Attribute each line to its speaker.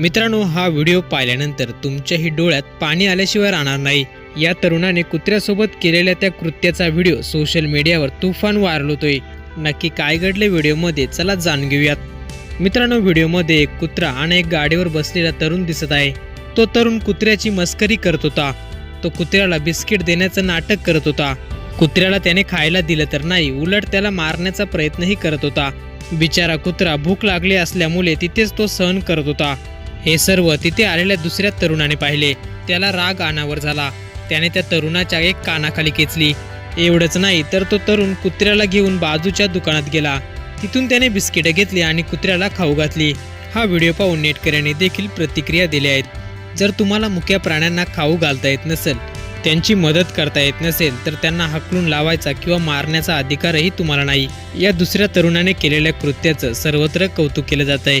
Speaker 1: मित्रांनो हा व्हिडिओ पाहिल्यानंतर तुमच्याही डोळ्यात पाणी आल्याशिवाय राहणार नाही. या तरुणाने कुत्र्यासोबत केलेल्या त्या कृत्याचा व्हिडिओ सोशल मीडियावर तुफान व्हायरल होतोय नक्की काय घडले व्हिडिओमध्ये चला जाणून घेऊयात. मित्रांनो व्हिडिओमध्ये एक कुत्रा आणि एक गाडीवर बसलेला तरुण दिसत आहे. तो तरुण कुत्र्याची मस्करी करत होता. तो कुत्र्याला बिस्किट देण्याचं नाटक करत होता. कुत्र्याला त्याने खायला दिलं तर नाही उलट त्याला मारण्याचा प्रयत्नही करत होता. बिचारा कुत्रा भूक लागली असल्यामुळे तिथेच तो सहन करत होता. हे सर्व तिथे आलेल्या दुसऱ्या तरुणाने पाहिले. त्याला राग अनावर झाला. त्याने त्या तरुणाच्या एक कानाखाली खेचली. एवढंच नाही तर तो तरुण कुत्र्याला घेऊन बाजूच्या दुकानात गेला. तिथून त्याने बिस्किटं घेतली आणि कुत्र्याला खाऊ घातली. हा व्हिडिओ पाहून नेटकऱ्यांनी देखील प्रतिक्रिया दिल्या आहेत. जर तुम्हाला मुख्या प्राण्यांना खाऊ घालता येत नसेल त्यांची मदत करता येत नसेल तर त्यांना हकलून लावायचा किंवा मारण्याचा अधिकारही तुम्हाला नाही. या दुसऱ्या तरुणाने केलेल्या कृत्याचं सर्वत्र कौतुक केलं जात आहे